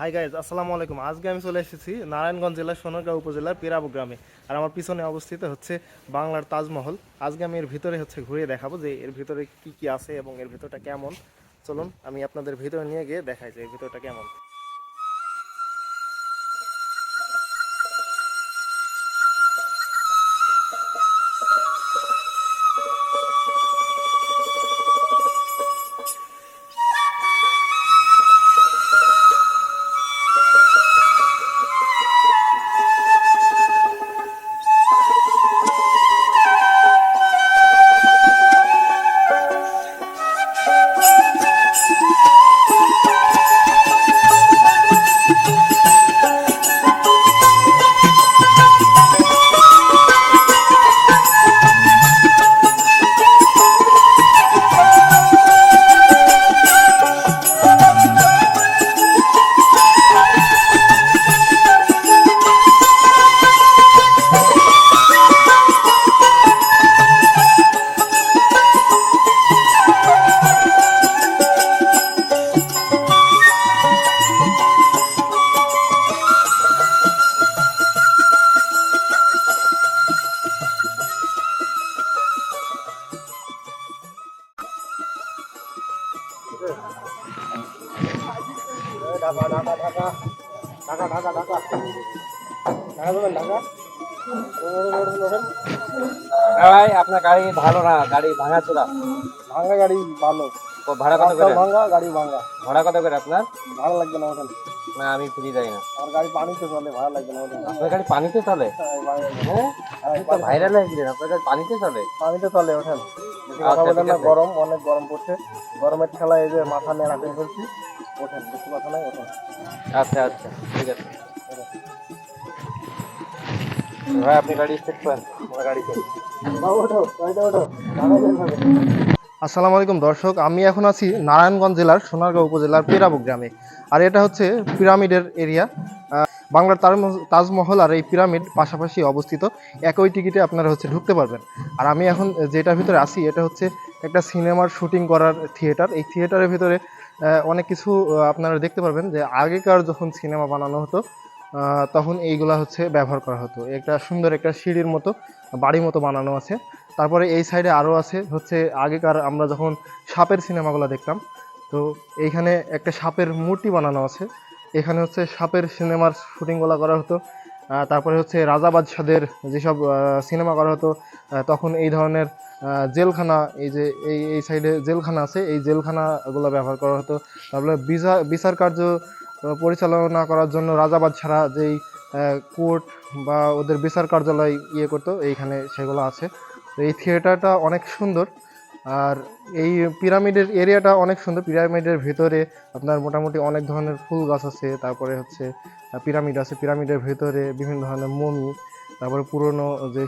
Hi guys আসসালামু আলাইকুম। আজকে আমি চলে এসেছি নারায়ণগঞ্জ জেলার সোনারগাঁও উপজেলার পেরাবু গ্রামে। আর আমার পিছনে অবস্থিত হচ্ছে বাংলার তাজমহল। আজকে আমি এর ভিতরে হচ্ছে ঘুরিয়ে দেখাবো যে এর ভিতরে কি কি আছে এবং এর ভিতরটা কেমন। চলুন, আমি আপনাদের ভিতরে নিয়ে গিয়ে দেখাই যে এর ভিতরটা কেমন। ঢাকা ঢাকা ঢাকা ঢাকা ঢাকা ঢাকা। ঢাকা দেবেন ঢাকা? ভাই আপনার গাড়ি ভালো না গাড়ি ভাঙা চোরা ভাঙ্গা গাড়ি ভালো। ভাড়া কত করে? ভাঙ্গা গাড়ি ভাঙ্গা ভাড়া কত করে আপনার? ভালো লাগবে না ওখানে। না আমি ফ্রি যাই না। আমার গাড়ি পানিতে চলে ভালো লাগবে না ওখানে। আপনার গাড়ি পানিতে চলে? হ্যাঁ ভাইরাল হয়ে গেলেন আপনার গাড়ি পানিতে চলে? পানিতে চলে ওঠেন কথা আচ্ছা, বলেন না গরম অনেক গরম পড়ছে। গরমের খেলায় এই যে মাথা নিয়ে রাখতে ফেলছি ওঠেন বেশি কথা নাই ওঠেন। আচ্ছা আচ্ছা ঠিক আছে। ভাই আপনি গাড়ি স্টার্ট করেন। আমার গাড়ি ওঠো ওঠো। আসসালামু আলাইকুম দর্শক। আমি এখন আছি নারায়ণগঞ্জ জেলার সোনারগাঁও উপজেলার পেরাবু গ্রামে। আর এটা হচ্ছে পিরামিডের এরিয়া। বাংলার তাজমহ- তাজমহল আর এই পিরামিড পাশাপাশি অবস্থিত। একই টিকিটে আপনারা হচ্ছে ঢুকতে পারবেন। আর আমি এখন যেটার ভিতরে আসি এটা হচ্ছে একটা সিনেমার শুটিং করার থিয়েটার। এই থিয়েটারের ভিতরে অনেক কিছু আপনারা দেখতে পারবেন যে আগেকার যখন সিনেমা বানানো হতো তখন এইগুলা হচ্ছে ব্যবহার করা হতো। একটা সুন্দর একটা সিঁড়ির মতো, বাড়ির মতো বানানো আছে। তারপরে এই সাইডে আরও আছে, হচ্ছে আগেকার আমরা যখন সাপের সিনেমাগুলো দেখতাম, তো এইখানে একটা সাপের মূর্তি বানানো আছে। এখানে হচ্ছে সাপের সিনেমার শুটিংগুলো করা হতো। তারপরে হচ্ছে রাজা বাদশাদের যেসব সিনেমা করা হতো তখন এই ধরনের জেলখানা, এই যে, এই এই সাইডে জেলখানা আছে, এই জেলখানাগুলো ব্যবহার করা হতো। তারপরে বিচার বিচার কার্য পরিচালনা করার জন্য রাজা বাদশারা যেই কোর্ট বা ওদের বিচার কার্যালয় ইয়ে করতো, এইখানে সেগুলো আছে। এই থিয়েটারটা অনেক সুন্দর। আর এই পিরামিডের এরিয়াটা অনেক সুন্দর। পিরামিডের ভেতরে আপনার মোটামুটি অনেক ধরনের ফুল গাছ আছে। তারপরে হচ্ছে পিরামিড আছে। পিরামিডের ভেতরে বিভিন্ন ধরনের মমি, তারপরে পুরনো যে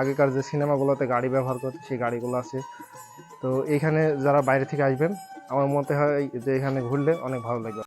আগেকার যে সিনেমাগুলোতে গাড়ি ব্যবহার করতো, সেই গাড়িগুলো আছে। তো এখানে যারা বাইরে থেকে আসবেন, আমার মতে হয় যে এখানে ঘুরলে অনেক ভালো লাগবে।